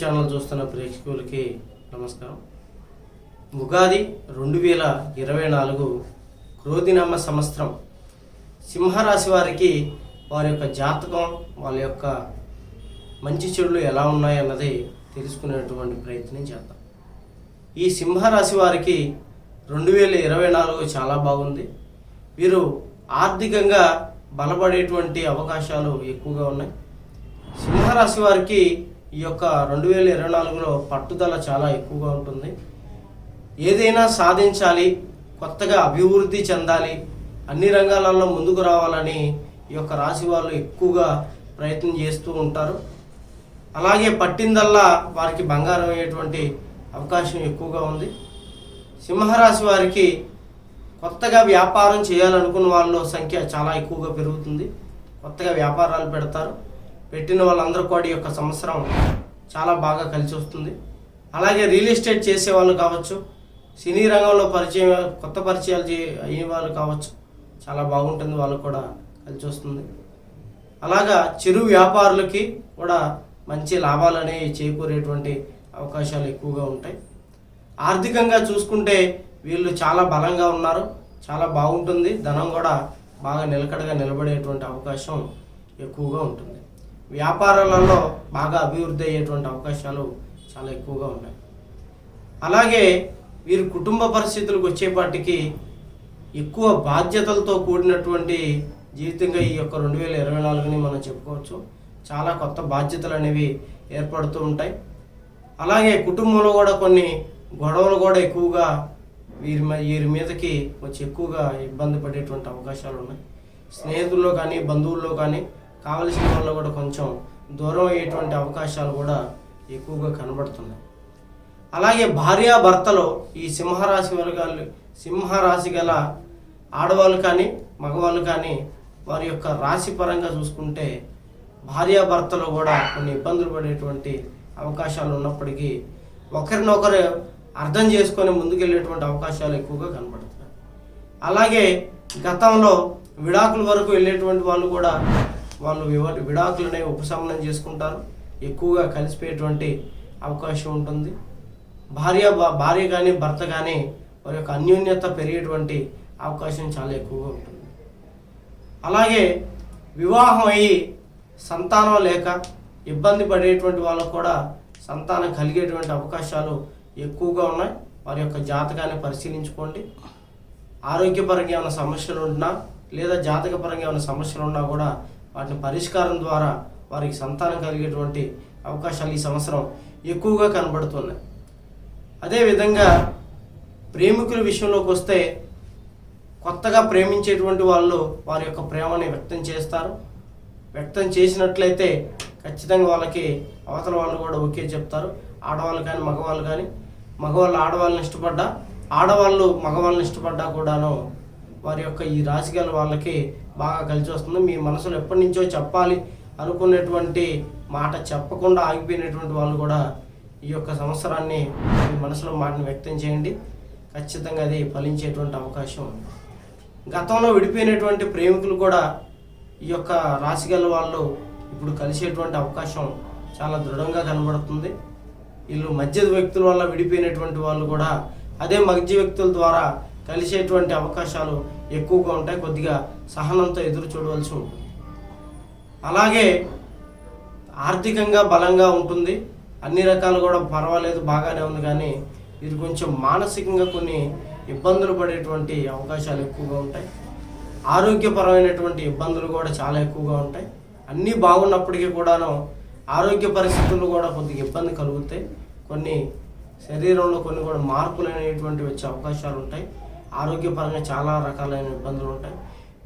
Channel చూస్తున్న ప్రేక్షకులకి నమస్కారం. ఉగాది రెండు వేల ఇరవై నాలుగు క్రోధినామ సంవత్సరం. సింహరాశి వారికి వారి యొక్క జాతకం వాళ్ళ యొక్క మంచి చెడులు ఎలా ఉన్నాయన్నది తెలుసుకునేటువంటి ప్రయత్నం చేద్దాం. ఈ సింహరాశి వారికి రెండు వేల ఇరవై నాలుగు చాలా బాగుంది. వీరు ఆర్థికంగా బలపడేటువంటి అవకాశాలు ఎక్కువగా ఉన్నాయి. సింహరాశి వారికి ఈ యొక్క రెండు వేల ఇరవై నాలుగులో పట్టుదల చాలా ఎక్కువగా ఉంటుంది. ఏదైనా సాధించాలి కొత్తగా అభివృద్ధి చెందాలి అన్ని రంగాలలో ముందుకు రావాలని ఈ యొక్క రాశి వాళ్ళు ఎక్కువగా ప్రయత్నం చేస్తూ ఉంటారు. అలాగే పట్టిందల్లా వారికి బంగారం అయ్యేటువంటి అవకాశం ఎక్కువగా ఉంది. సింహరాశి వారికి కొత్తగా వ్యాపారం చేయాలనుకున్న వాళ్ళ సంఖ్య చాలా ఎక్కువగా పెరుగుతుంది. కొత్తగా వ్యాపారాలు పెడతారు. పెట్టిన వాళ్ళందరూ కూడా ఈ యొక్క సంవత్సరం చాలా బాగా కలిసి వస్తుంది. అలాగే రియల్ ఎస్టేట్ చేసే వాళ్ళు కావచ్చు సినీ రంగంలో పరిచయం కొత్త పరిచయాలు అయ్యే వాళ్ళు కావచ్చు చాలా బాగుంటుంది వాళ్ళు కూడా కలిసి వస్తుంది. అలాగా చిరు వ్యాపారులకి కూడా మంచి లాభాలు అనేవి చేకూరేటువంటి అవకాశాలు ఎక్కువగా ఉంటాయి. ఆర్థికంగా చూసుకుంటే వీళ్ళు చాలా బలంగా ఉన్నారు చాలా బాగుంటుంది ధనం కూడా బాగా నిలకడగా నిలబడేటువంటి అవకాశం ఎక్కువగా ఉంటుంది. వ్యాపారాలలో బాగా అభివృద్ధి అయ్యేటువంటి అవకాశాలు చాలా ఎక్కువగా ఉన్నాయి. అలాగే వీరి కుటుంబ పరిస్థితులకు వచ్చేపాటికి ఎక్కువ బాధ్యతలతో కూడినటువంటి జీవితంగా ఈ యొక్క రెండు వేల ఇరవై నాలుగుని మనం చెప్పుకోవచ్చు. చాలా కొత్త బాధ్యతలు అనేవి ఏర్పడుతూ ఉంటాయి. అలాగే కుటుంబంలో కూడా కొన్ని గొడవలు కూడా ఎక్కువగా వీరి వీరి మీదకి వచ్చి ఎక్కువగా ఇబ్బంది పడేటువంటి అవకాశాలు ఉన్నాయి. స్నేహితుల్లో కానీ బంధువుల్లో కానీ కావలసిన వాళ్ళు కూడా కొంచెం దూరం అయ్యేటువంటి అవకాశాలు కూడా ఎక్కువగా కనబడుతున్నాయి. అలాగే భార్యాభర్తలో ఈ సింహరాశి వర్గాలు సింహరాశి గల ఆడవాళ్ళు కానీ మగవాళ్ళు కానీ వారి యొక్క రాశి పరంగా చూసుకుంటే భార్యాభర్తలో కూడా కొన్ని ఇబ్బందులు పడేటువంటి అవకాశాలు ఉన్నప్పటికీ ఒకరినొకరు అర్థం చేసుకొని ముందుకెళ్ళేటువంటి అవకాశాలు ఎక్కువగా కనబడుతున్నాయి. అలాగే గతంలో విడాకుల వరకు వెళ్ళేటువంటి వాళ్ళు కూడా వాళ్ళు వివ విడాకులనే ఉపశమనం చేసుకుంటారు. ఎక్కువగా కలిసిపోయేటువంటి అవకాశం ఉంటుంది. భార్య భా- భార్య కానీ భర్త కానీ వారి యొక్క అన్యోన్యత పెరిగేటువంటి అవకాశం చాలా ఎక్కువగా ఉంటుంది. అలాగే వివాహం అయ్యి సంతానం లేక ఇబ్బంది పడేటువంటి వాళ్ళకు కూడా సంతానం కలిగేటువంటి అవకాశాలు ఎక్కువగా ఉన్నాయి. వారి యొక్క జాతకాన్ని పరిశీలించుకోండి. ఆరోగ్యపరంగా ఏమైనా సమస్యలు ఉన్నా లేదా జాతకపరంగా ఏమైనా సమస్యలు ఉన్నా కూడా వాటిని పరిష్కారం ద్వారా వారికి సంతానం కలిగేటువంటి అవకాశాలు ఈ సంవత్సరం ఎక్కువగా కనబడుతున్నాయి. అదేవిధంగా ప్రేమికుల విషయంలోకి వస్తే కొత్తగా ప్రేమించేటువంటి వాళ్ళు వారి యొక్క ప్రేమని వ్యక్తం చేస్తారు. వ్యక్తం చేసినట్లయితే ఖచ్చితంగా వాళ్ళకి అవతల వాళ్ళు కూడా ఓకే చెప్తారు. ఆడవాళ్ళు కానీ మగవాళ్ళు కానీ మగవాళ్ళు ఆడవాళ్ళని ఇష్టపడ్డా ఆడవాళ్ళు మగవాళ్ళని ఇష్టపడ్డా కూడాను వారి యొక్క ఈ రాజకీయాలు వాళ్ళకి బాగా కలిసి వస్తుంది. మీ మనసులో ఎప్పటి నుంచో చెప్పాలి అనుకునేటువంటి మాట చెప్పకుండా ఆగిపోయినటువంటి వాళ్ళు కూడా ఈ యొక్క సంవత్సరాన్ని మీ మనసులో మాటను వ్యక్తం చేయండి. ఖచ్చితంగా అది ఫలించేటువంటి అవకాశం ఉంది. గతంలో విడిపోయినటువంటి ప్రేమికులు కూడా ఈ యొక్క రాశిగల వాళ్ళు ఇప్పుడు కలిసేటువంటి అవకాశం చాలా దృఢంగా కనబడుతుంది. వీళ్ళు మధ్య వ్యక్తుల వల్ల విడిపోయినటువంటి వాళ్ళు కూడా అదే మధ్య వ్యక్తుల ద్వారా కలిసేటువంటి అవకాశాలు ఎక్కువగా ఉంటాయి. కొద్దిగా సహనంతో ఎదురు చూడవలసి ఉంటుంది. అలాగే ఆర్థికంగా బలంగా ఉంటుంది. అన్ని రకాలు కూడా పర్వాలేదు బాగానే ఉంది. కానీ ఇది కొంచెం మానసికంగా కొన్ని ఇబ్బందులు పడేటువంటి అవకాశాలు ఎక్కువగా ఉంటాయి. ఆరోగ్యపరమైనటువంటి ఇబ్బందులు కూడా చాలా ఎక్కువగా ఉంటాయి. అన్నీ బాగున్నప్పటికీ కూడాను ఆరోగ్య పరిస్థితులు కూడా కొద్దిగా ఇబ్బంది కలుగుతాయి. కొన్ని శరీరంలో కొన్ని కూడా మార్పులు అనేటువంటివి వచ్చే అవకాశాలు ఉంటాయి. ఆరోగ్యపరంగా చాలా రకాలైన ఇబ్బందులు ఉంటాయి.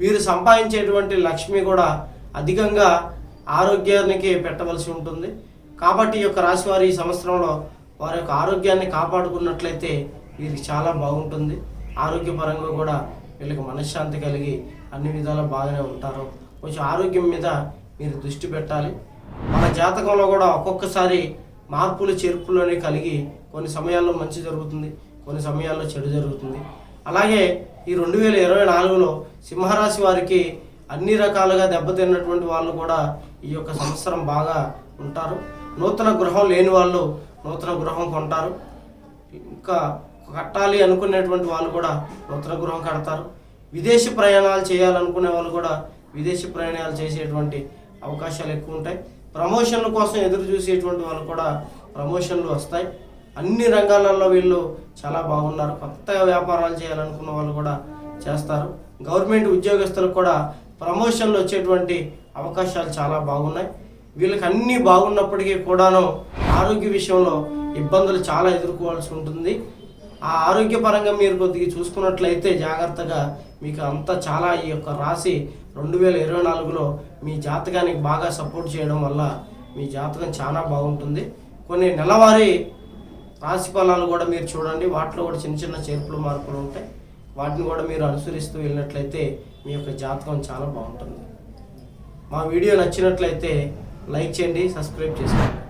వీరు సంపాదించేటువంటి లక్ష్మి కూడా అధికంగా ఆరోగ్యానికి పెట్టవలసి ఉంటుంది. కాబట్టి ఈ యొక్క రాశి వారి ఈ సంవత్సరంలో వారి యొక్క ఆరోగ్యాన్ని కాపాడుకున్నట్లయితే వీరికి చాలా బాగుంటుంది. ఆరోగ్యపరంగా కూడా వీళ్ళకి మనశ్శాంతి కలిగి అన్ని విధాలు బాగానే ఉంటారు. కొంచెం ఆరోగ్యం మీద మీరు దృష్టి పెట్టాలి. మన జాతకంలో కూడా ఒక్కొక్కసారి మార్పులు చేర్పులు అనేవి కలిగి కొన్ని సమయాల్లో మంచి జరుగుతుంది కొన్ని సమయాల్లో చెడు జరుగుతుంది. అలాగే ఈ రెండు వేల ఇరవై నాలుగులో సింహరాశి వారికి అన్ని రకాలుగా దెబ్బతిన్నటువంటి వాళ్ళు కూడా ఈ యొక్క సంవత్సరం బాగా ఉంటారు. నూతన గృహం లేని వాళ్ళు నూతన గృహం కొంటారు. ఇంకా కట్టాలి అనుకునేటువంటి వాళ్ళు కూడా నూతన గృహం కడతారు. విదేశీ ప్రయాణాలు చేయాలనుకునే వాళ్ళు కూడా విదేశీ ప్రయాణాలు చేసేటువంటి అవకాశాలు ఎక్కువ ఉంటాయి. ప్రమోషన్ల కోసం ఎదురు చూసేటువంటి వాళ్ళు కూడా ప్రమోషన్లు వస్తాయి. అన్ని రంగాలలో వీళ్ళు చాలా బాగున్నారు. కొత్తగా వ్యాపారాలు చేయాలనుకున్న వాళ్ళు కూడా చేస్తారు. గవర్నమెంట్ ఉద్యోగస్తులకు కూడా ప్రమోషన్లు వచ్చేటువంటి అవకాశాలు చాలా బాగున్నాయి. వీళ్ళకి అన్నీ బాగున్నప్పటికీ కూడాను ఆరోగ్య విషయంలో ఇబ్బందులు చాలా ఎదుర్కోవాల్సి ఉంటుంది. ఆ ఆరోగ్యపరంగా మీరు కొద్దిగా చూసుకున్నట్లయితే జాగ్రత్తగా మీకు అంతా చాలా ఈ యొక్క రాశి రెండు వేల ఇరవై నాలుగులో మీ జాతకానికి బాగా సపోర్ట్ చేయడం వల్ల మీ జాతకం చాలా బాగుంటుంది. కొన్ని నెలవారీ రాశి ఫలాలు కూడా మీరు చూడండి. వాటిలో కూడా చిన్న చిన్న చేర్పులు మార్పులు ఉంటాయి. వాటిని కూడా మీరు అనుసరిస్తూ వెళ్ళినట్లయితే మీ యొక్క జాతకం చాలా బాగుంటుంది. మా వీడియో నచ్చినట్లయితే లైక్ చేయండి సబ్స్క్రైబ్ చేసుకోండి.